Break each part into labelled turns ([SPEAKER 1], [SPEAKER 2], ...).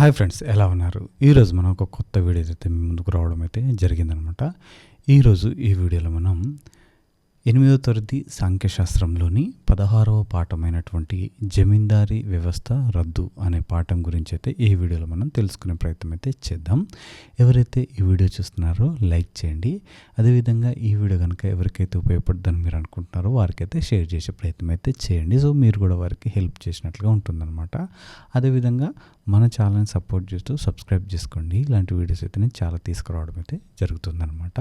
[SPEAKER 1] Hi friends ఎలా ఉన్నారు? ఈరోజు మనం ఒక కొత్త వీడియో అయితే ముందుకు రావడం అయితే జరిగిందనమాట. ఈరోజు ఈ వీడియోలో మనం ఎనిమిదో తరగతి సాంఖ్యశాస్త్రంలోని పదహారవ పాఠమైనటువంటి జమీందారీ వ్యవస్థ రద్దు అనే పాఠం గురించి అయితే ఈ వీడియోలో మనం తెలుసుకునే ప్రయత్నం అయితే చేద్దాం. ఎవరైతే ఈ వీడియో చూస్తున్నారో లైక్ చేయండి. అదేవిధంగా ఈ వీడియో కనుక ఎవరికైతే ఉపయోగపడుతుందని మీరు అనుకుంటున్నారో వారికైతే షేర్ చేసే ప్రయత్నం అయితే చేయండి. సో మీరు కూడా వారికి హెల్ప్ చేసినట్లుగా ఉంటుందన్నమాట. అదేవిధంగా మన ఛానల్ని సపోర్ట్ చేస్తూ సబ్స్క్రైబ్ చేసుకోండి. ఇలాంటి వీడియోస్ అయితే నేను చాలా తీసుకురావడం అయితే జరుగుతుందనమాట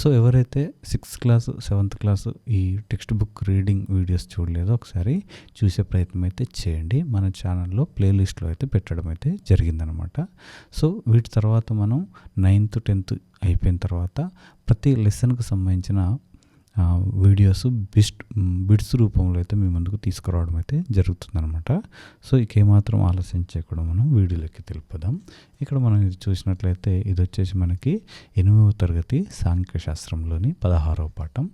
[SPEAKER 1] సో ఎవరైతే సిక్స్త్ క్లాస్ సెవెంత్ క్లాస్ ఈ టెక్స్ట్ బుక్ రీడింగ్ వీడియోస్ చూడలేదో ఒకసారి చూసే ప్రయత్నం అయితే చేయండి. మన ఛానల్లో ప్లేలిస్ట్లో అయితే పెట్టడం అయితే జరిగిందనమాట సో వీటి తర్వాత మనం నైన్త్ టెన్త్ అయిపోయిన తర్వాత ప్రతి లెసన్కి సంబంధించిన వీడియోస్ బిస్ట్ బిడ్స్ రూపంలో అయితే మీ ముందుకు తీసుకురావడం అయితే జరుగుతుందనమాట సో ఇక ఏమాత్రం ఆలస్యం చేయకుండా మనం వీడియోలోకి తెలుపుదాం. ఇక్కడ మనం ఇది చూసినట్లయితే ఇది వచ్చేసి మనకి ఎనిమిదవ తరగతి సాంఖ్యశాస్త్రంలోని పదహారవ పాఠం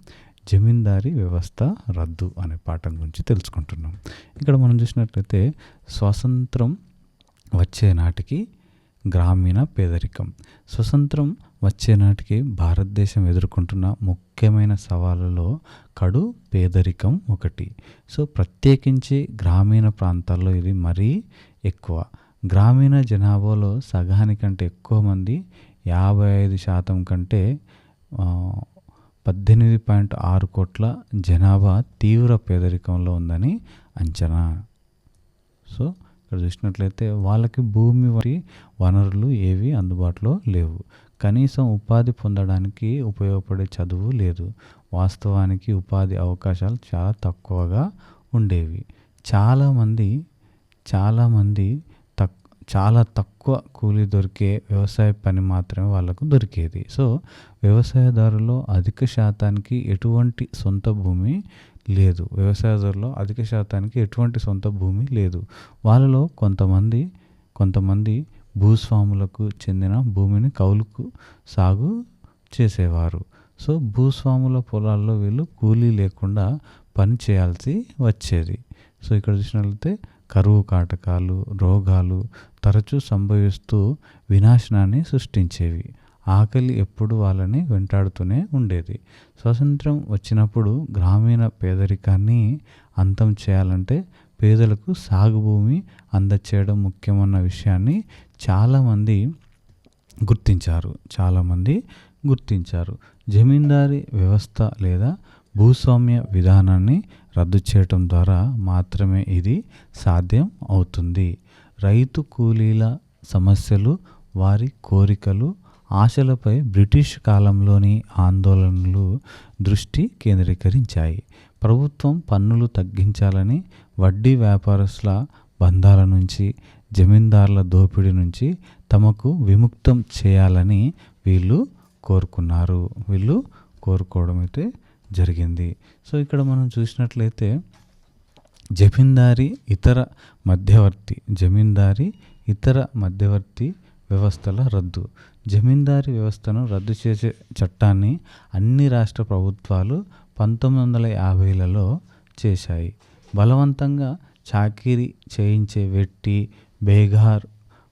[SPEAKER 1] జమీందారీ వ్యవస్థ రద్దు అనే పాఠం గురించి తెలుసుకుంటున్నాం. ఇక్కడ మనం చూసినట్లయితే స్వాతంత్రం వచ్చే నాటికి గ్రామీణ పేదరికం స్వతంత్రం వచ్చే నాటికి భారతదేశం ఎదుర్కొంటున్న ముఖ్యమైన సవాళ్ళలో కడు పేదరికం ఒకటి. సో ప్రత్యేకించి గ్రామీణ ప్రాంతాల్లో ఇది మరీ ఎక్కువ. గ్రామీణ జనాభాలో సగానికంటే ఎక్కువ మంది యాభై ఐదు శాతం కంటే పద్దెనిమిది పాయింట్ ఆరు కోట్ల జనాభా తీవ్ర పేదరికంలో ఉందని అంచనా. సో ఇక్కడ చూసినట్లయితే వాళ్ళకి భూమి వంటి వనరులు ఏవి అందుబాటులో లేవు. కనీసం ఉపాధి పొందడానికి ఉపయోగపడే చదువు లేదు. వాస్తవానికి ఉపాధి అవకాశాలు చాలా తక్కువగా ఉండేవి. చాలామంది చాలామంది తక్ చాలా తక్కువ కూలి దొరికే వ్యవసాయ పని మాత్రమే వాళ్ళకు దొరికేది. సో వ్యవసాయదారులో అధిక శాతానికి ఎటువంటి సొంత భూమి లేదు. వ్యవసాయదారులో అధిక శాతానికి ఎటువంటి సొంత భూమి లేదు. వాళ్ళలో కొంతమంది కొంతమంది భూస్వాములకు చెందిన భూమిని కౌలుకు సాగు చేసేవారు. సో భూస్వాముల పొలాల్లో వీళ్ళు కూలీ లేకుండా పని చేయాల్సి వచ్చేది. సో ఇక్కడ చూసినట్లయితే కరువు కాటకాలు రోగాలు తరచూ సంభవిస్తూ వినాశనాన్ని సృష్టించేవి. ఆకలి ఎప్పుడు వాళ్ళని వెంటాడుతూనే ఉండేది. స్వాతంత్రం వచ్చినప్పుడు గ్రామీణ పేదరికాన్ని అంతం చేయాలంటే పేదలకు సాగు భూమి అందచేయడం ముఖ్యమన్న విషయాన్ని చాలామంది గుర్తించారు చాలామంది గుర్తించారు. జమీందారీ వ్యవస్థ లేదా భూస్వామ్య విధానాన్ని రద్దు చేయటం ద్వారా మాత్రమే ఇది సాధ్యం అవుతుంది. రైతు కూలీల సమస్యలు వారి కోరికలు ఆశలపై బ్రిటిష్ కాలంలోని ఆందోళనలు దృష్టి కేంద్రీకరించాయి. ప్రభుత్వం పన్నులు తగ్గించాలని వడ్డీ వ్యాపారస్తుల బంధాల నుంచి జమీందారుల దోపిడీ నుంచి తమకు విముక్తం చేయాలని వీళ్ళు కోరుకున్నారు. వీళ్ళు కోరుకోవడం అయితే జరిగింది. సో ఇక్కడ మనం చూసినట్లయితే జమీందారీ ఇతర మధ్యవర్తి జమీందారీ ఇతర మధ్యవర్తి వ్యవస్థల రద్దు. జమీందారీ వ్యవస్థను రద్దు చేసే చట్టాన్ని అన్ని రాష్ట్ర ప్రభుత్వాలు పంతొమ్మిది వందల యాభైలలో చేశాయి. బలవంతంగా చాకిరీ చేయించే వెట్టి బేఘార్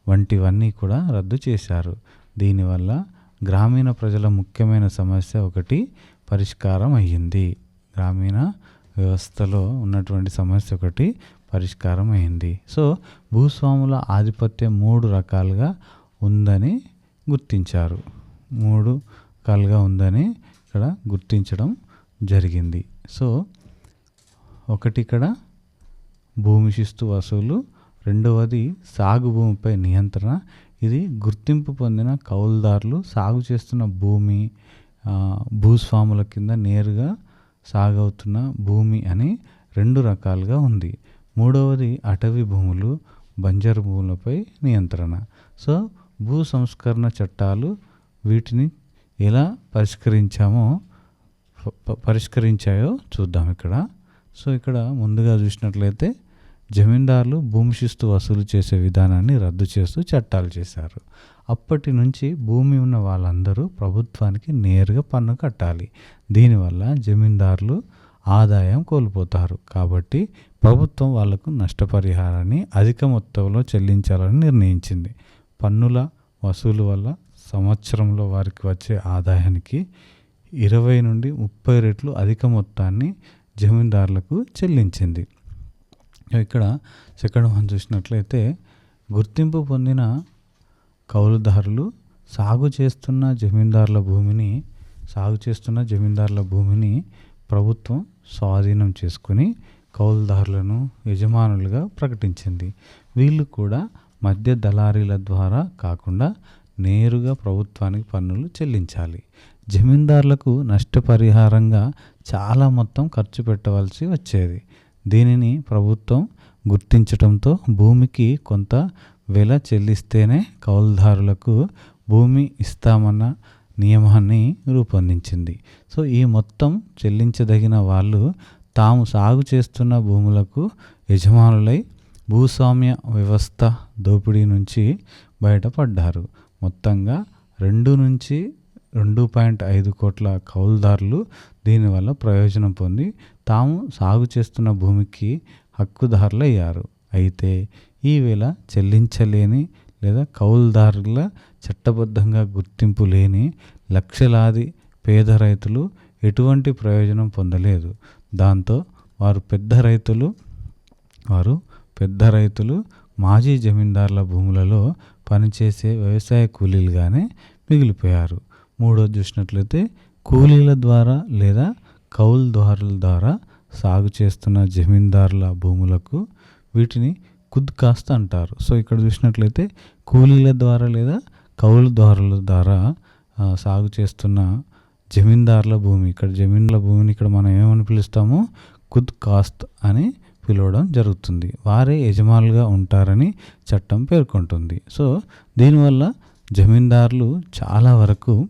[SPEAKER 1] వంటివన్నీ కూడా రద్దు చేశారు. దీనివల్ల గ్రామీణ ప్రజల ముఖ్యమైన సమస్య ఒకటి పరిష్కారం అయ్యింది. గ్రామీణ వ్యవస్థలో ఉన్నటువంటి సమస్య ఒకటి పరిష్కారం అయింది సో భూస్వాముల ఆధిపత్యం మూడు రకాలుగా ఉందని గుర్తించారు. మూడు రకాలుగా ఉందని ఇక్కడ గుర్తించడం జరిగింది. సో ఒకటి ఇక్కడ భూమి శిస్తు వసూలు రెండవది సాగు భూమిపై నియంత్రణ. ఇది గుర్తింపు పొందిన కౌలుదారులు సాగు చేస్తున్న భూమి భూస్వాముల కింద నేరుగా సాగవుతున్న భూమి అని రెండు రకాలుగా ఉంది. మూడవది అటవీ భూములు బంజరు భూములపై నియంత్రణ. సో భూ సంస్కరణ చట్టాలు వీటిని ఎలా పరిష్కరించామో పరిష్కరించాయో చూద్దాం ఇక్కడ. సో ఇక్కడ ముందుగా చూసినట్లయితే జమీందారులు భూమి శిస్తు వసూలు చేసే విధానాన్ని రద్దు చేస్తూ చట్టాలు చేశారు. అప్పటి నుంచి భూమి ఉన్న వాళ్ళందరూ ప్రభుత్వానికి నేరుగా పన్ను కట్టాలి. దీనివల్ల జమీందారులు ఆదాయం కోల్పోతారు. కాబట్టి ప్రభుత్వం వాళ్ళకు నష్టపరిహారాన్ని అధిక మొత్తంలో చెల్లించాలని నిర్ణయించింది. పన్నుల వసూలు వల్ల సంవత్సరంలో వారికి వచ్చే ఆదాయానికి ఇరవై నుండి ముప్పై రెట్లు అధిక మొత్తాన్ని జమీందారులకు చెల్లించింది. ఇక్కడ సెకండ్ వన్ చూసినట్లయితే గుర్తింపు పొందిన కౌలుదారులు సాగు చేస్తున్న జమీందారుల భూమిని సాగు చేస్తున్న జమీందారుల భూమిని ప్రభుత్వం స్వాధీనం చేసుకుని కౌలుదారులను యజమానులుగా ప్రకటించింది. వీళ్ళు కూడా మధ్య దళారీల ద్వారా కాకుండా నేరుగా ప్రభుత్వానికి పన్నులు చెల్లించాలి. జమీందారులకు నష్టపరిహారంగా చాలా మొత్తం ఖర్చు పెట్టవలసి వచ్చేది. దీనిని ప్రభుత్వం గుర్తించడంతో భూమికి కొంత వెల చెల్లిస్తేనే కౌలుదారులకు భూమి ఇస్తామన్న నియమాన్ని రూపొందించింది. సో ఈ మొత్తం చెల్లించదగిన వాళ్ళు తాము సాగు చేస్తున్న భూములకు యజమానులై భూస్వామ్య వ్యవస్థ దోపిడీ నుంచి బయటపడ్డారు. మొత్తంగా రెండు నుంచి రెండు పాయింట్ ఐదు కోట్ల కౌలుదారులు దీనివల్ల ప్రయోజనం పొంది తాము సాగు చేస్తున్న భూమికి హక్కుదారులయ్యారు. అయితే ఈవేళ చెల్లించలేని లేదా కౌలుదారుల చట్టబద్ధంగా గుర్తింపు లేని లక్షలాది పేద రైతులు ఎటువంటి ప్రయోజనం పొందలేదు. దాంతో వారు పెద్ద రైతులు వారు పెద్ద రైతులు మాజీ జమీందారుల భూములలో పనిచేసే వ్యవసాయ కూలీలుగానే మిగిలిపోయారు. మూడోది చూసినట్లయితే కూలీల ద్వారా లేదా కౌలుదారుల ద్వారా సాగు చేస్తున్న జమీందారుల భూములకు వీటిని కుద్ కాస్త అంటారు. సో ఇక్కడ చూసినట్లయితే కూలీల ద్వారా లేదా కౌలుదారుల ద్వారా సాగు చేస్తున్న జమీందారుల భూమి ఇక్కడ జమీన్ల భూమిని ఇక్కడ మనం ఏమని పిలుస్తామో? కుద్ కాస్త్ అని పిలవడం జరుగుతుంది. వారే యజమానులుగా ఉంటారని చట్టం పేర్కొంటుంది. సో దీనివల్ల జమీందారులు చాలా వరకు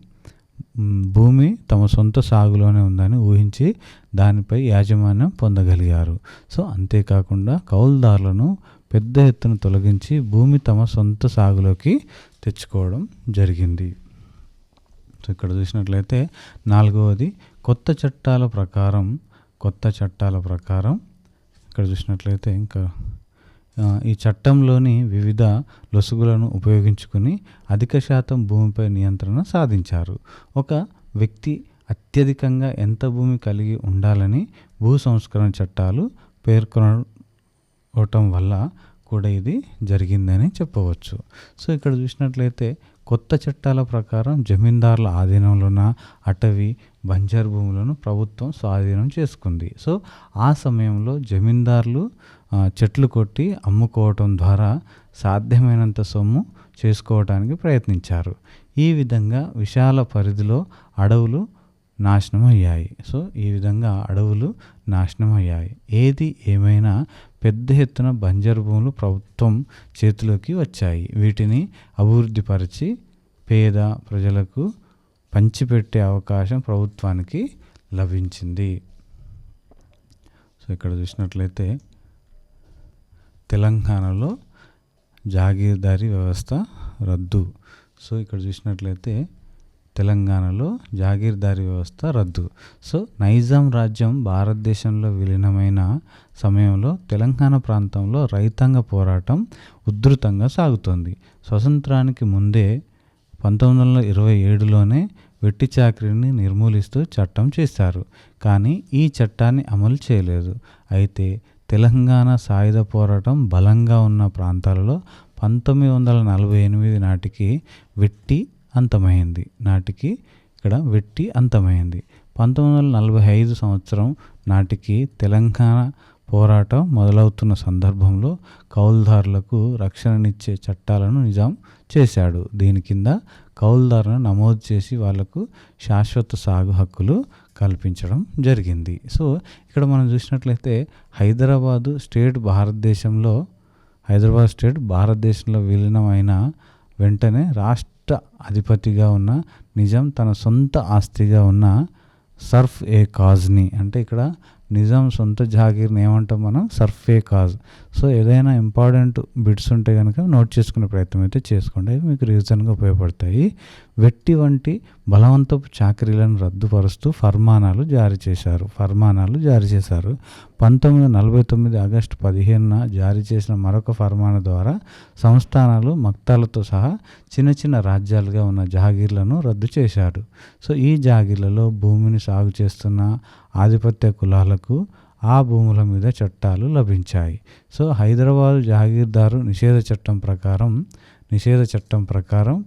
[SPEAKER 1] భూమి తమ సొంత సాగులోనే ఉందని ఊహించి దానిపై యాజమాన్యం పొందగలిగారు. సో అంతేకాకుండా కౌలుదారులను పెద్ద ఎత్తున తొలగించి భూమి తమ సొంత సాగులోకి తెచ్చుకోవడం జరిగింది. సో ఇక్కడ చూసినట్లయితే నాలుగవది కొత్త చట్టాల ప్రకారం కొత్త చట్టాల ప్రకారం ఇక్కడ చూసినట్లయితే ఇంకా ఈ చట్టంలోని వివిధ లొసుగులను ఉపయోగించుకుని అధిక శాతం భూమిపై నియంత్రణ సాధించారు. ఒక వ్యక్తి అత్యధికంగా ఎంత భూమి కలిగి ఉండాలని భూ సంస్కరణ చట్టాలు పేర్కొనవటం వల్ల కూడా ఇది జరిగిందని చెప్పవచ్చు. సో ఇక్కడ చూసినట్లయితే కొత్త చట్టాల ప్రకారం జమీందారుల ఆధీనంలోన అటవీ బంజర్ భూములను ప్రభుత్వం స్వాధీనం చేసుకుంది. సో ఆ సమయంలో జమీందారులు చెట్లు కొట్టి అమ్ముకోవటం ద్వారా సాధ్యమైనంత సొమ్ము చేసుకోవటానికి ప్రయత్నించారు. ఈ విధంగా విశాల పరిధిలో అడవులు నాశనం అయ్యాయి సో ఈ విధంగా అడవులు నాశనం అయ్యాయి ఏది ఏమైనా పెద్ద ఎత్తున బంజరు భూములు ప్రభుత్వం చేతిలోకి వచ్చాయి. వీటిని అభివృద్ధిపరిచి పేద ప్రజలకు పంచిపెట్టే అవకాశం ప్రభుత్వానికి లభించింది. సో ఇక్కడ చూసినట్లయితే తెలంగాణలో జాగీర్దారీ వ్యవస్థ రద్దు. సో ఇక్కడ చూసినట్లయితే తెలంగాణలో జాగీర్దారీ వ్యవస్థ రద్దు. సో నైజాం రాజ్యం భారతదేశంలో విలీనమైన సమయంలో తెలంగాణ ప్రాంతంలో రైతాంగ పోరాటం ఉధృతంగా సాగుతోంది. స్వతంత్రానికి ముందే పంతొమ్మిది వందల ఇరవై ఏడులోనే వెట్టి చాకరీని నిర్మూలిస్తూ చట్టం చేశారు. కానీ ఈ చట్టాన్ని అమలు చేయలేదు. అయితే తెలంగాణ సాయుధ పోరాటం బలంగా ఉన్న ప్రాంతాలలో పంతొమ్మిది వందల నలభై ఎనిమిది నాటికి వెట్టి అంతమైంది. నాటికి ఇక్కడ వెట్టి అంతమైంది. పంతొమ్మిది వందల నలభై ఐదు సంవత్సరం నాటికి తెలంగాణ పోరాటం మొదలవుతున్న సందర్భంలో కౌలుదారులకు రక్షణనిచ్చే చట్టాలను నిజాం చేశాడు. దీని కింద కౌలుదారులను నమోదు చేసి వాళ్ళకు శాశ్వత సాగు హక్కులు కల్పించడం జరిగింది. సో ఇక్కడ మనం చూసినట్లయితే హైదరాబాదు స్టేట్ భారతదేశంలో హైదరాబాద్ స్టేట్ భారతదేశంలో విలీనమైన వెంటనే రాష్ట్ర అధిపతిగా ఉన్న నిజాం తన సొంత ఆస్తిగా ఉన్న సర్ఫ్ ఏ కాజ్ని అంటే ఇక్కడ నిజాం సొంత జాగీర్ని ఏమంటాం మనం? సర్ఫే కాజ్. సో ఏదైనా ఇంపార్టెంట్ బిట్స్ ఉంటే కనుక నోట్ చేసుకునే ప్రయత్నం అయితే చేసుకోండి. అవి మీకు రీజన్గా ఉపయోగపడతాయి. వెట్టి వంటి బలవంతపు చాకరీలను రద్దుపరుస్తూ ఫర్మానాలు జారీ చేశారు. ఫర్మానాలు జారీ చేశారు. పంతొమ్మిది వందల నలభై తొమ్మిది ఆగస్టు పదిహేనున జారీ చేసిన మరొక ఫర్మాన ద్వారా సంస్థానాలు మక్తాలతో సహా చిన్న చిన్న రాజ్యాలుగా ఉన్న జాగీర్లను రద్దు చేశాడు. సో ఈ జాగీర్లలో భూమిని సాగు చేస్తున్న ఆధిపత్య కులాలకు ఆ భూముల మీద చట్టాలు లభించాయి. సో హైదరాబాద్ జాగీర్దారు నిషేధ చట్టం ప్రకారం నిషేధ చట్టం ప్రకారం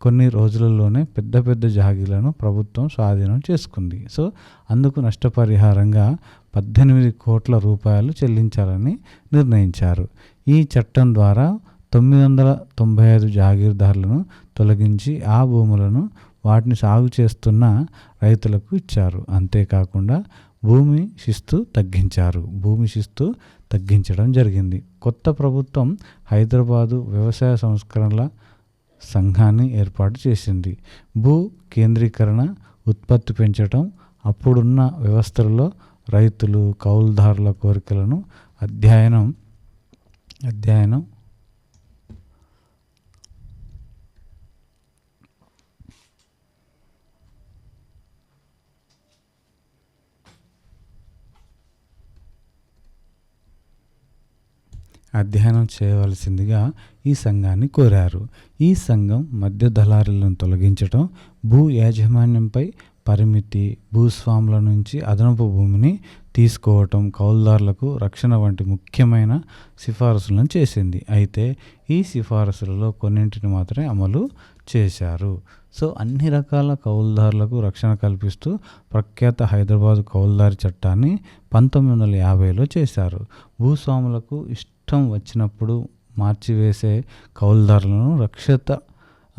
[SPEAKER 1] కొన్ని రోజులలోనే పెద్ద పెద్ద జాగీర్లను ప్రభుత్వం స్వాధీనం చేసుకుంది. సో అందుకు నష్టపరిహారంగా పద్దెనిమిది కోట్ల రూపాయలు చెల్లించాలని నిర్ణయించారు. ఈ చట్టం ద్వారా తొమ్మిది వందల తొంభై ఐదు జాగీర్దారులను తొలగించి ఆ భూములను వాటిని సాగు చేస్తున్న రైతులకు ఇచ్చారు. అంతేకాకుండా భూమి శిస్తు తగ్గించారు. భూమి శిస్తు తగ్గించడం జరిగింది. కొత్త ప్రభుత్వం హైదరాబాదు వ్యవసాయ సంస్కరణల సంఘాన్ని ఏర్పాటు చేసింది. భూ కేంద్రీకరణ ఉత్పత్తి పెంచడం అప్పుడున్న వ్యవస్థలలో రైతులు కౌలుదారుల కోరికలను అధ్యయనం అధ్యయనం అధ్యయనం చేయవలసిందిగా ఈ సంఘాన్ని కోరారు. ఈ సంఘం మధ్య దళారులను తొలగించడం భూ యాజమాన్యంపై పరిమితి భూస్వాముల నుంచి అదనపు భూమిని తీసుకోవటం కౌలుదారులకు రక్షణ వంటి ముఖ్యమైన సిఫారసులను చేసింది. అయితే ఈ సిఫారసులలో కొన్నింటిని మాత్రమే అమలు చేశారు. సో అన్ని రకాల కౌలుదారులకు రక్షణ కల్పిస్తూ ప్రఖ్యాత హైదరాబాద్ కౌలుదారి చట్టాన్ని పంతొమ్మిది వందల యాభైలో చేశారు. భూస్వాములకు ఇష్ట వచ్చినప్పుడు మార్చివేసే కౌలుదారులను రక్షిత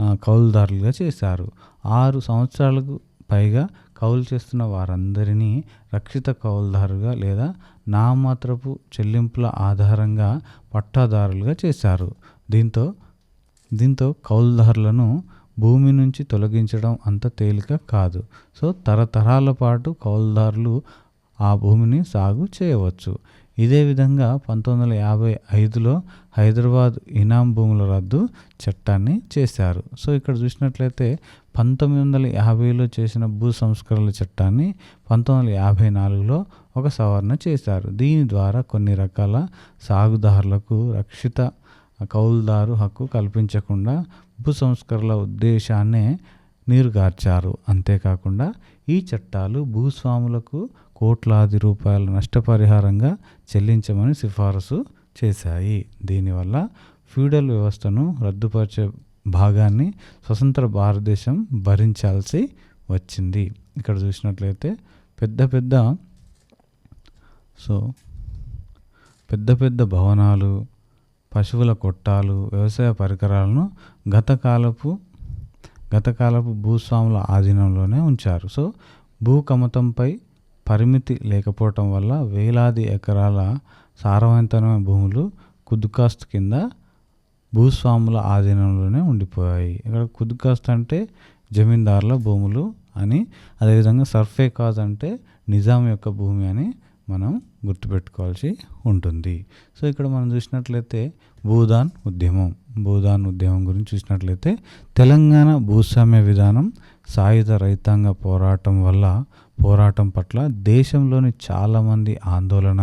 [SPEAKER 1] కౌలుదారులుగా చేశారు. ఆరు సంవత్సరాలకు పైగా కౌలు చేస్తున్న వారందరినీ రక్షిత కౌలుదారుగా లేదా నామాత్రపు చెల్లింపుల ఆధారంగా పట్టాదారులుగా చేశారు. దీంతో దీంతో కౌలుదారులను భూమి నుంచి తొలగించడం అంత తేలిక కాదు. సో తరతరాల పాటు కౌలుదారులు ఆ భూమిని సాగు చేయవచ్చు. ఇదే విధంగా పంతొమ్మిది వందల యాభై ఐదులో హైదరాబాద్ ఇనాం భూముల రద్దు చట్టాన్ని చేశారు. సో ఇక్కడ చూసినట్లయితే పంతొమ్మిది వందల యాభైలో చేసిన భూ సంస్కరణల చట్టాన్ని పంతొమ్మిది వందల యాభై నాలుగులో ఒక సవరణ చేశారు. దీని ద్వారా కొన్ని రకాల సాగుదారులకు రక్షిత కౌలుదారు హక్కు కల్పించకుండా భూ సంస్కరణల ఉద్దేశాన్నే నీరుగార్చారు. అంతేకాకుండా ఈ చట్టాలు భూస్వాములకు కోట్లాది రూపాయల నష్టపరిహారంగా చెల్లించమని సిఫారసు చేశాయి. దీనివల్ల ఫ్యూడల్ వ్యవస్థను రద్దుపరిచే భాగాన్ని స్వతంత్ర భారతదేశం భరించాల్సి వచ్చింది. ఇక్కడ చూసినట్లయితే పెద్ద పెద్ద సో పెద్ద పెద్ద భవనాలు పశువుల కొట్టాలు వ్యవసాయ పరికరాలను గతకాలపు గతకాలపు భూస్వాముల ఆధీనంలోనే ఉంచారు. సో భూకమతంపై పరిమితి లేకపోవటం వల్ల వేలాది ఎకరాల సారవంతమైన భూములు కుదుకాస్తు కింద భూస్వాముల ఆధీనంలోనే ఉండిపోయాయి. ఇక్కడ కుదుకాస్త్ అంటే జమీందారుల భూములు అని అదేవిధంగా సర్ఫే కాజ్ అంటే నిజాం యొక్క భూమి అని మనం గుర్తుపెట్టుకోవాల్సి ఉంటుంది. సో ఇక్కడ మనం చూసినట్లయితే భూదాన్ ఉద్యమం. భూదాన్ ఉద్యమం గురించి చూసినట్లయితే తెలంగాణ భూస్వామ్య విధానం సాయుధ రైతాంగ పోరాటం వల్ల పోరాటం పట్ల దేశంలోని చాలామంది ఆందోళన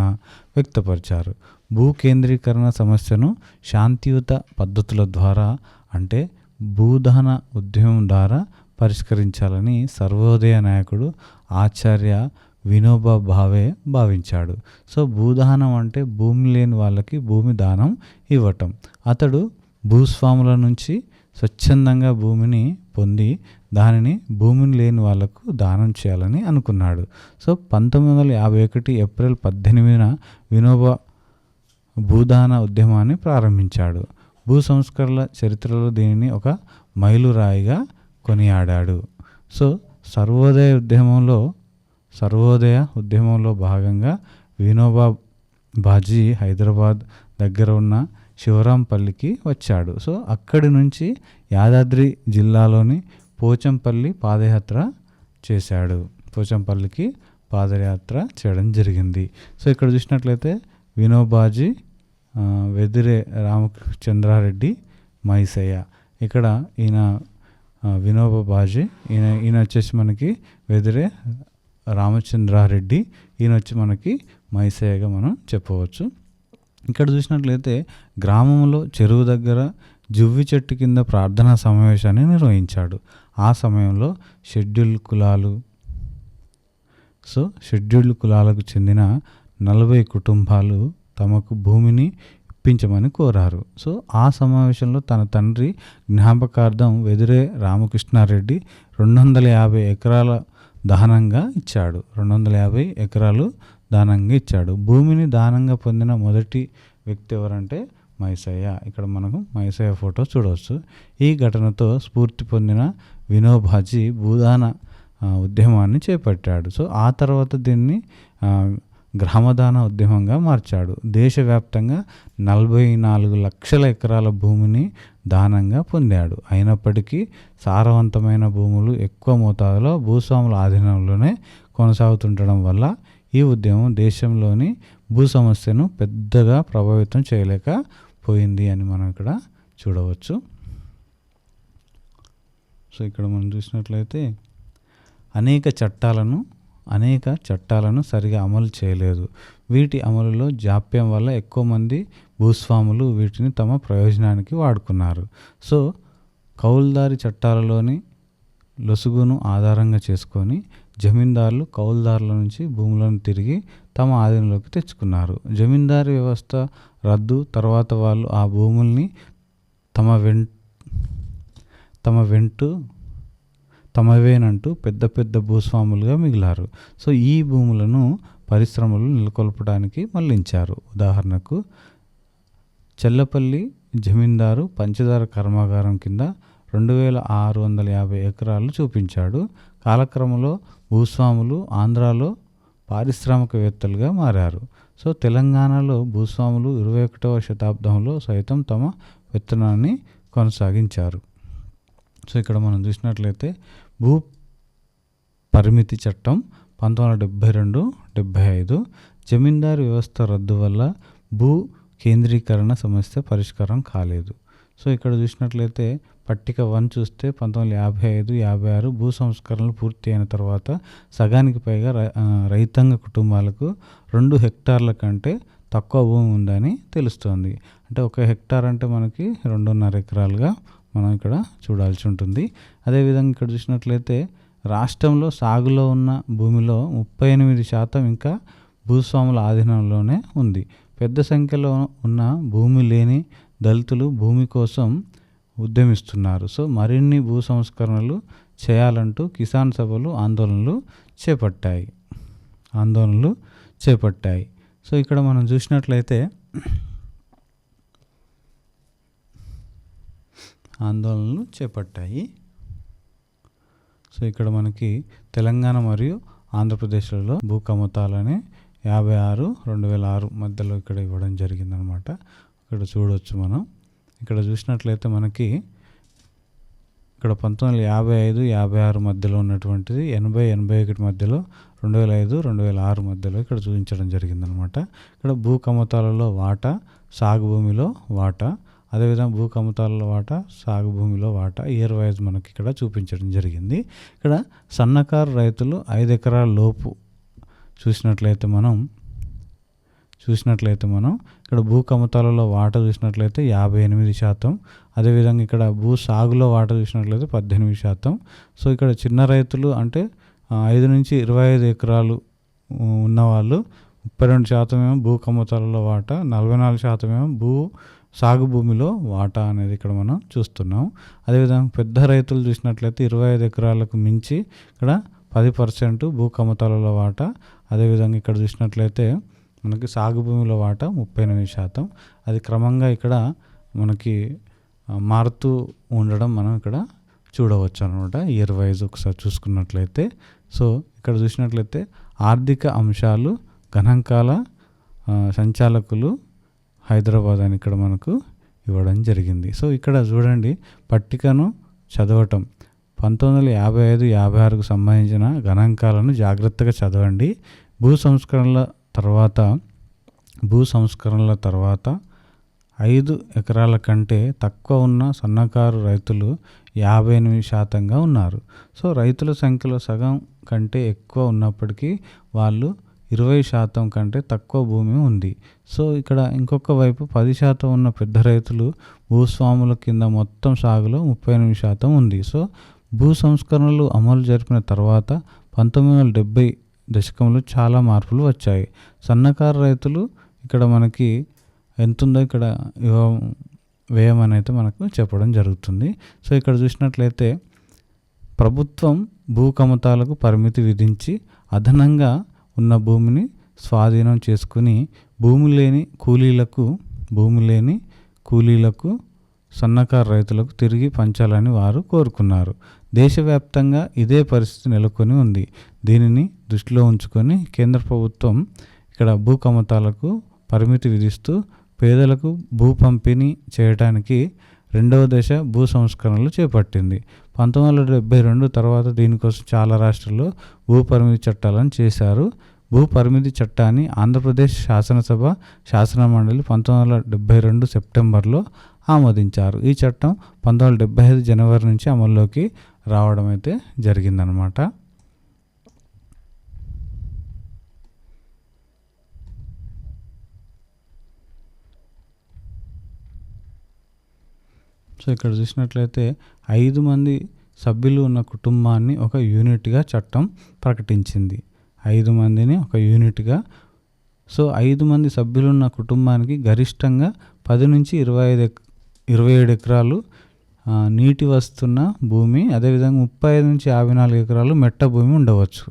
[SPEAKER 1] వ్యక్తపరిచారు. భూ కేంద్రీకరణ సమస్యను శాంతియుత పద్ధతుల ద్వారా అంటే భూదాన ఉద్యమం ద్వారా పరిష్కరించాలని సర్వోదయ నాయకుడు ఆచార్య వినోబా భావే భావించాడు. సో భూదానం అంటే భూమి లేని వాళ్ళకి భూమి దానం ఇవ్వటం. అతడు భూస్వాముల నుంచి స్వచ్ఛందంగా భూమిని పొంది దానిని భూమిని లేని వాళ్ళకు దానం చేయాలని అనుకున్నాడు. సో పంతొమ్మిది వందల యాభై ఒకటి ఏప్రిల్ పద్దెనిమిదిన వినోబా భూదాన ఉద్యమాన్ని ప్రారంభించాడు. భూ సంస్కరణల చరిత్రలో దీనిని ఒక మైలురాయిగా కొనియాడాడు. సో సర్వోదయ ఉద్యమంలో సర్వోదయ ఉద్యమంలో భాగంగా వినోబా బాజీ హైదరాబాద్ దగ్గర ఉన్న శివరాంపల్లికి వచ్చాడు. సో అక్కడి నుంచి యాదాద్రి జిల్లాలోని పోచంపల్లి పాదయాత్ర చేశాడు. పోచంపల్లికి పాదయాత్ర చేయడం జరిగింది. సో ఇక్కడ చూసినట్లయితే వినోబాజీ వెదిరే రామచంద్రారెడ్డి మైసయ్య. ఇక్కడ ఈయన వినోబాజీ ఈయన ఈయన వచ్చేసి మనకి వెదిరే రామచంద్రారెడ్డి ఈయన వచ్చి మనకి మైసయ్యగా మనం చెప్పవచ్చు. ఇక్కడ చూసినట్లయితే గ్రామంలో చెరువు దగ్గర జువ్వి చెట్టు కింద ప్రార్థనా సమావేశాన్ని నిర్వహించాడు. ఆ సమయంలో షెడ్యూల్ కులాలు సో షెడ్యూల్డ్ కులాలకు చెందిన నలభై కుటుంబాలు తమకు భూమిని ఇప్పించమని కోరారు. సో ఆ సమావేశంలో తన తండ్రి జ్ఞాపకార్థం వెదురే రామకృష్ణారెడ్డి రెండు వందల యాభై ఎకరాల దానంగా ఇచ్చాడు. రెండు వందల యాభై ఎకరాలు దానంగా ఇచ్చాడు. భూమిని దానంగా పొందిన మొదటి వ్యక్తి ఎవరంటే మైసయ్య ఇక్కడ మనకు మైసయ్య ఫోటో చూడవచ్చు. ఈ ఘటనతో స్ఫూర్తి పొందిన వినోబాజీ భూదాన ఉద్యమాన్ని చేపట్టాడు. సో ఆ తర్వాత దీన్ని గ్రామదాన ఉద్యమంగా మార్చాడు. దేశవ్యాప్తంగా నలభై నాలుగు లక్షల ఎకరాల భూమిని దానంగా పొందాడు. అయినప్పటికీ సారవంతమైన భూములు ఎక్కువ మోతాదులో భూస్వాముల ఆధీనంలోనే కొనసాగుతుండడం వల్ల ఈ ఉద్యమం దేశంలోని భూ సమస్యను పెద్దగా ప్రభావితం చేయలేక పోయింది అని మనం ఇక్కడ చూడవచ్చు. సో ఇక్కడ మనం చూసినట్లయితే అనేక చట్టాలను అనేక చట్టాలను సరిగా అమలు చేయలేదు. వీటి అమలులో జాప్యం వల్ల ఎక్కువ మంది భూస్వాములు వీటిని తమ ప్రయోజనానికి వాడుకున్నారు. సో కౌలుదారి చట్టాలలోని లొసుగును ఆధారంగా చేసుకొని జమీందారులు కౌలుదారుల నుంచి భూములను తిరిగి తమ ఆధీనంలోకి తెచ్చుకున్నారు. జమీందారు వ్యవస్థ రద్దు తర్వాత వాళ్ళు ఆ భూముల్ని తమ వెం తమ వెంటు తమవేనంటూ పెద్ద పెద్ద భూస్వాములుగా మిగిలారు. సో ఈ భూములను పరిశ్రమలు నెలకొల్పడానికి మళ్ళించారు. ఉదాహరణకు చెల్లపల్లి జమీందారు పంచదార కర్మాగారం కింద రెండు వేల ఆరు వందల యాభై ఎకరాలు చూపించాడు. కాలక్రమంలో భూస్వాములు ఆంధ్రాలో పారిశ్రామికవేత్తలుగా మారారు. సో తెలంగాణలో భూస్వాములు ఇరవై ఒకటవ శతాబ్దంలో సైతం తమ విత్తనాన్ని కొనసాగించారు. సో ఇక్కడ మనం చూసినట్లయితే భూ పరిమితి చట్టం పంతొమ్మిది వందల డెబ్భై రెండు డెబ్భై ఐదు జమీందారు వ్యవస్థ రద్దు వల్ల భూ కేంద్రీకరణ సమస్య పరిష్కారం కాలేదు. సో ఇక్కడ చూసినట్లయితే పట్టిక వన్ చూస్తే పంతొమ్మిది వందల యాభై ఐదు యాభై ఆరు భూ సంస్కరణలు పూర్తి అయిన తర్వాత సగానికి పైగా రై- రైతాంగ కుటుంబాలకు రెండు హెక్టార్ల కంటే తక్కువ భూమి ఉందని తెలుస్తోంది. అంటే ఒక హెక్టార్ అంటే మనకి రెండున్నర ఎకరాలుగా మనం ఇక్కడ చూడాల్సి ఉంటుంది. అదేవిధంగా ఇక్కడ చూసినట్లయితే రాష్ట్రంలో సాగులో ఉన్న భూమిలో ముప్పై ఎనిమిది శాతం ఇంకా భూస్వాముల ఆధీనంలోనే ఉంది. పెద్ద సంఖ్యలో ఉన్న భూమి లేని దళితులు భూమి కోసం ఉద్యమిస్తున్నారు. సో మరిన్ని భూ సంస్కరణలు చేయాలంటూ కిసాన్ సభలు ఆందోళనలు చేపట్టాయి. ఆందోళనలు చేపట్టాయి. సో ఇక్కడ మనం చూసినట్లయితే ఆందోళనలు చేపట్టాయి. సో ఇక్కడ మనకి తెలంగాణ మరియు ఆంధ్రప్రదేశ్లలో భూ కమతాలని యాభై ఆరు రెండు వేల ఆరు మధ్యలో ఇక్కడ ఇవ్వడం జరిగిందనమాట. ఇక్కడ చూడవచ్చు మనం. ఇక్కడ చూసినట్లయితే మనకి ఇక్కడ పంతొమ్మిది వందల యాభై ఐదు యాభై ఆరు మధ్యలో ఉన్నటువంటిది ఎనభై ఎనభై ఒకటి మధ్యలో రెండు వేల ఐదు రెండు వేల ఆరు మధ్యలో ఇక్కడ చూపించడం జరిగిందనమాట. ఇక్కడ భూ కమతాలలో వాటా సాగు భూమిలో వాటా అదేవిధంగా భూ కమతాలలో వాటా సాగు భూమిలో వాటా ఇయర్ వైజ్ మనకి ఇక్కడ చూపించడం జరిగింది. ఇక్కడ సన్నకారు రైతులు ఐదు ఎకరాల లోపు చూసినట్లయితే మనం చూసినట్లయితే మనం ఇక్కడ భూ కమతాలలో వాటా చూసినట్లయితే యాభై ఎనిమిది శాతం. అదేవిధంగా ఇక్కడ భూ సాగులో వాటా చూసినట్లయితే పద్దెనిమిది శాతం. సో ఇక్కడ చిన్న రైతులు అంటే ఐదు నుంచి ఇరవై ఐదు ఎకరాలు ఉన్నవాళ్ళు ముప్పై రెండు శాతమేమో భూ కమతాలలో వాటా నలభై నాలుగు శాతమేమో భూ సాగు భూమిలో వాటా అనేది ఇక్కడ మనం చూస్తున్నాం. అదేవిధంగా పెద్ద రైతులు చూసినట్లయితే ఇరవై ఐదు ఎకరాలకు మించి ఇక్కడ పది పర్సెంట్ భూ కమతాలలో వాటా. అదేవిధంగా ఇక్కడ చూసినట్లయితే మనకి సాగు భూమిలో వాటా ముప్పై ఎనిమిది శాతం. అది క్రమంగా ఇక్కడ మనకి మారుతూ ఉండడం మనం ఇక్కడ చూడవచ్చు అనమాట ఇయర్ వైజ్ ఒకసారి చూసుకున్నట్లయితే. సో ఇక్కడ చూసినట్లయితే ఆర్థిక అంశాలు గణాంకాల సంచాలకులు హైదరాబాద్ అని ఇక్కడ మనకు ఇవ్వడం జరిగింది. సో ఇక్కడ చూడండి పట్టికను చదవటం. పంతొమ్మిది వందల యాభై ఐదు యాభై ఆరుకు సంబంధించిన గణాంకాలను జాగ్రత్తగా చదవండి. భూ సంస్కరణల తర్వాత భూ సంస్కరణల తర్వాత ఐదు ఎకరాల కంటే తక్కువ ఉన్న సన్నకారు రైతులు యాభై ఎనిమిది శాతంగా ఉన్నారు. సో రైతుల సంఖ్యలో సగం కంటే ఎక్కువ ఉన్నప్పటికీ వాళ్ళు ఇరవై శాతం కంటే తక్కువ భూమి ఉంది. సో ఇక్కడ ఇంకొక వైపు పది శాతం ఉన్న పెద్ద రైతులు భూస్వాముల కింద మొత్తం సాగులో ముప్పై ఎనిమిది శాతం ఉంది. సో భూ సంస్కరణలు అమలు జరిపిన తర్వాత పంతొమ్మిది వందల డెబ్బై దశకంలో చాలా మార్పులు వచ్చాయి. సన్నకారు రైతులు ఇక్కడ మనకి ఎంత ఉందో ఇక్కడ వ్యయం అనేది మనకు చెప్పడం జరుగుతుంది. సో ఇక్కడ చూసినట్లయితే ప్రభుత్వం భూ కమతాలకు పరిమితి విధించి అదనంగా ఉన్న భూమిని స్వాధీనం చేసుకుని భూమి లేని కూలీలకు భూమి లేని కూలీలకు సన్నకారు రైతులకు తిరిగి పంచాలని వారు కోరుకున్నారు. దేశవ్యాప్తంగా ఇదే పరిస్థితి నెలకొని ఉంది. దీనిని దృష్టిలో ఉంచుకొని కేంద్ర ప్రభుత్వం ఇక్కడ భూ కమతాలకు పరిమితి విధిస్తూ పేదలకు భూ పంపిణీ చేయడానికి రెండవ దశ భూ సంస్కరణలు చేపట్టింది. పంతొమ్మిది వందల డెబ్బై రెండు తర్వాత దీనికోసం చాలా రాష్ట్రాల్లో భూ పరిమితి చట్టాలను చేశారు. భూ పరిమితి చట్టాన్ని ఆంధ్రప్రదేశ్ శాసనసభ శాసన మండలి పంతొమ్మిది వందల డెబ్బై రెండు సెప్టెంబర్లో ఆమోదించారు. ఈ చట్టం పంతొమ్మిది వందల డెబ్బై ఐదు జనవరి నుంచి అమల్లోకి రావడం అయితే జరిగిందనమాట సో ఇక్కడ చూసినట్లయితే ఐదు మంది సభ్యులు ఉన్న కుటుంబాన్ని ఒక యూనిట్గా చట్టం ప్రకటించింది. ఐదు మందిని ఒక యూనిట్గా. సో ఐదు మంది సభ్యులు ఉన్న కుటుంబానికి గరిష్టంగా పది నుంచి ఇరవై ఐదు ఇరవై ఏడు ఎకరాలు నీటి వస్తున్న భూమి అదేవిధంగా ముప్పై ఐదు నుంచి యాభై నాలుగు ఎకరాలు మెట్ట భూమి ఉండవచ్చు.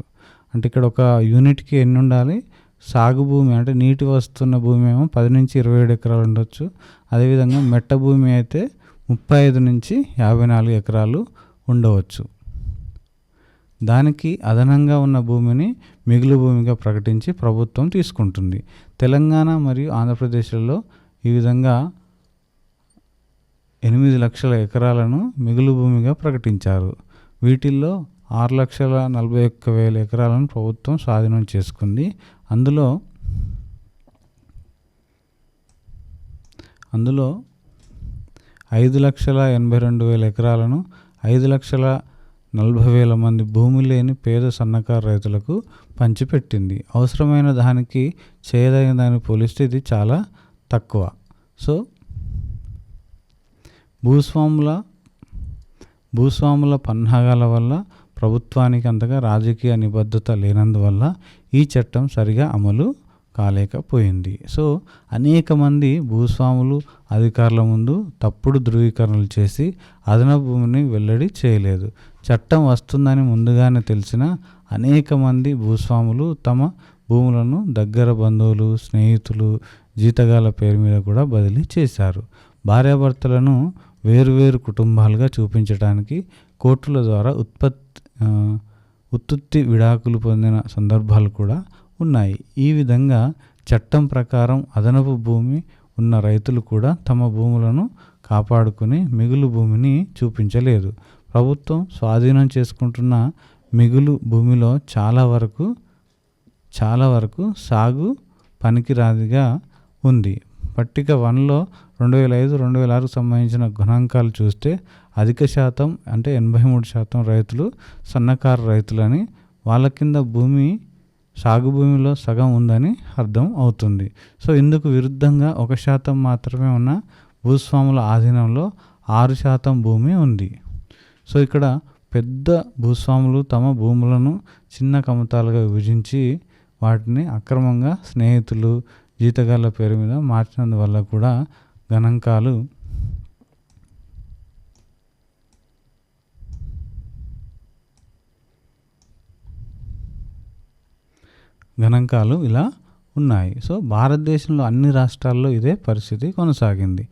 [SPEAKER 1] అంటే ఇక్కడ ఒక యూనిట్కి ఎన్ని ఉండాలి? సాగు భూమి అంటే నీటి వస్తున్న భూమి ఏమో పది నుంచి ఇరవై ఏడు ఎకరాలు ఉండొచ్చు. అదేవిధంగా మెట్ట భూమి అయితే ముప్పై ఐదు నుంచి యాభై నాలుగు ఎకరాలు ఉండవచ్చు. దానికి అదనంగా ఉన్న భూమిని మిగులు భూమిగా ప్రకటించి ప్రభుత్వం తీసుకుంటుంది. తెలంగాణ మరియు ఆంధ్రప్రదేశ్లలో ఈ విధంగా ఎనిమిది లక్షల ఎకరాలను మిగులు భూమిగా ప్రకటించారు. వీటిల్లో ఆరు లక్షల నలభై ఒక్క వేల ఎకరాలను ప్రభుత్వం స్వాధీనం చేసుకుంది. అందులో అందులో ఐదు లక్షల ఎనభై రెండు వేల ఎకరాలను ఐదు లక్షల నలభై వేల మంది భూమి లేని పేద సన్నకారు రైతులకు పంచిపెట్టింది. అవసరమైన దానికి చేయదగిన దాన్ని పోలిస్తే ఇది చాలా తక్కువ. సో భూస్వాముల భూస్వాముల పన్నాగాల వల్ల ప్రభుత్వానికి అంతగా రాజకీయ నిబద్ధత లేనందువల్ల ఈ చట్టం సరిగా అమలు కాలేకపోయింది. సో అనేక మంది భూస్వాములు అధికారుల ముందు తప్పుడు ధృవీకరణలు చేసి అదనపు భూమిని వెల్లడి చేయలేదు. చట్టం వస్తుందని ముందుగానే తెలిసిన అనేక మంది భూస్వాములు తమ భూములను దగ్గర బంధువులు స్నేహితులు జీతగాల పేరు మీద కూడా బదిలీ చేశారు. భార్యాభర్తలను వేరువేరు కుటుంబాలుగా చూపించడానికి కోర్టుల ద్వారా ఉత్పత్తి ఉత్పత్తి విడాకులు పొందిన సందర్భాలు కూడా ఉన్నాయి. ఈ విధంగా చట్టం ప్రకారం అదనపు భూమి ఉన్న రైతులు కూడా తమ భూములను కాపాడుకుని మిగులు భూమిని చూపించలేదు. ప్రభుత్వం స్వాధీనం చేసుకుంటున్న మిగులు భూమిలో చాలా వరకు చాలా వరకు సాగు పనికిరాదిగా ఉంది. పట్టిక వన్లో రెండు వేల ఐదు రెండు వేల ఆరుకు సంబంధించిన గణాంకాలు చూస్తే అధిక శాతం అంటే ఎనభై మూడు శాతం రైతులు సన్నకారు రైతులని వాళ్ళ కింద భూమి సాగు భూమిలో సగం ఉందని అర్థం అవుతుంది. సో ఇందుకు విరుద్ధంగా ఒక శాతం మాత్రమే ఉన్న భూస్వాముల ఆధీనంలో ఆరు శాతం భూమి ఉంది. సో ఇక్కడ పెద్ద భూస్వాములు తమ భూములను చిన్న కమతాలుగా విభజించి వాటిని అక్రమంగా స్నేహితులు జీతగాళ్ళ పేరు మీద మార్చినందువల్ల కూడా గణాంకాలు. గణాంకాలు ఇలా ఉన్నాయి. సో భారతదేశంలో అన్ని రాష్ట్రాల్లో ఇదే పరిస్థితి కొనసాగింది.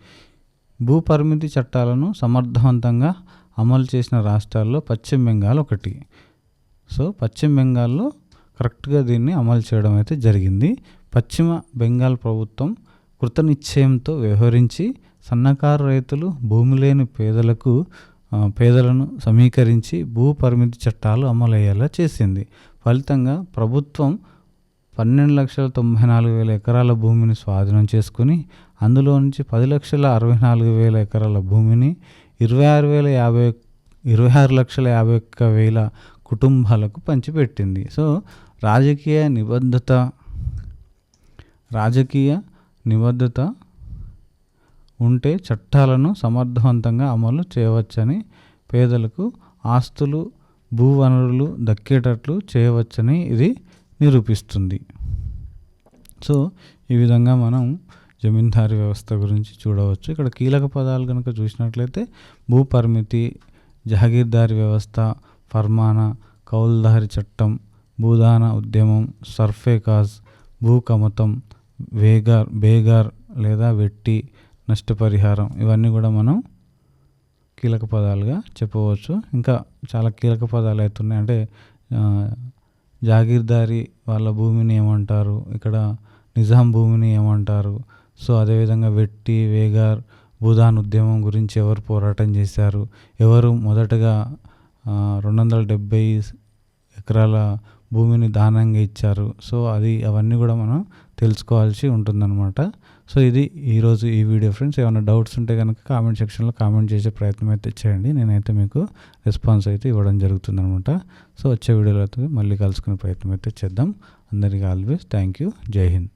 [SPEAKER 1] భూ పరిమితి చట్టాలను సమర్థవంతంగా అమలు చేసిన రాష్ట్రాల్లో పశ్చిమ బెంగాల్ ఒకటి. సో పశ్చిమ బెంగాల్లో కరెక్ట్గా దీన్ని అమలు చేయడం అయితే జరిగింది. పశ్చిమ బెంగాల్ ప్రభుత్వం కృతనిశ్చయంతో వ్యవహరించి సన్నకారు రైతులు భూమి లేని పేదలకు పేదలను సమీకరించి భూ పరిమితి చట్టాలు అమలయ్యేలా చేసింది. ఫలితంగా ప్రభుత్వం పన్నెండు లక్షల తొంభై నాలుగు వేల ఎకరాల భూమిని స్వాధీనం చేసుకుని అందులో నుంచి పది లక్షల అరవై నాలుగు వేల ఎకరాల భూమిని ఇరవై ఆరు వేల యాభై ఇరవై ఆరు లక్షల యాభై ఒక్క వేల కుటుంబాలకు పంచిపెట్టింది. సో రాజకీయ నిబద్ధత రాజకీయ నిబద్ధత ఉంటే చట్టాలను సమర్థవంతంగా అమలు చేయవచ్చని పేదలకు ఆస్తులు భూ వనరులు దక్కేటట్లు చేయవచ్చని ఇది నిరూపిస్తుంది. సో ఈ విధంగా మనం జమీందారీ వ్యవస్థ గురించి చూడవచ్చు. ఇక్కడ కీలక పదాలు కనుక చూసినట్లయితే భూ పరిమితి జహగీర్దారీ వ్యవస్థ ఫర్మానా కౌల్దారి చట్టం భూదాన ఉద్యమం సర్ఫేకాజ్ కాజ్ భూకమతం వేగార్ బేగార్ లేదా వెట్టి నష్టపరిహారం ఇవన్నీ కూడా మనం కీలక పదాలుగా చెప్పవచ్చు. ఇంకా చాలా కీలక పదాలు అవుతున్నాయి అంటే జాగీర్దారి వాళ్ళ భూమిని ఏమంటారు? ఇక్కడ నిజాం భూమిని ఏమంటారు? సో అదేవిధంగా వెట్టి వేగార్ భూదాన్ ఉద్యమం గురించి ఎవరు పోరాటం చేశారు? ఎవరు మొదటగా రెండు వందల డెబ్బై ఎకరాల భూమిని దానంగా ఇచ్చారు? సో అది అవన్నీ కూడా మనం తెలుసుకోవాల్సి ఉంటుందన్నమాట. సో ఇది ఈరోజు ఈ వీడియో ఫ్రెండ్స్. ఏమైనా డౌట్స్ ఉంటే కనుక కామెంట్ సెక్షన్లో కామెంట్ చేసే ప్రయత్నం అయితే చేయండి. నేనైతే మీకు రెస్పాన్స్ అయితే ఇవ్వడం జరుగుతుందనమాట సో వచ్చే వీడియోలో అయితే మళ్ళీ కలుసుకునే ప్రయత్నం అయితే చేద్దాం. అందరికీ ఆల్వేస్ థ్యాంక్ యూ. జై హింద్.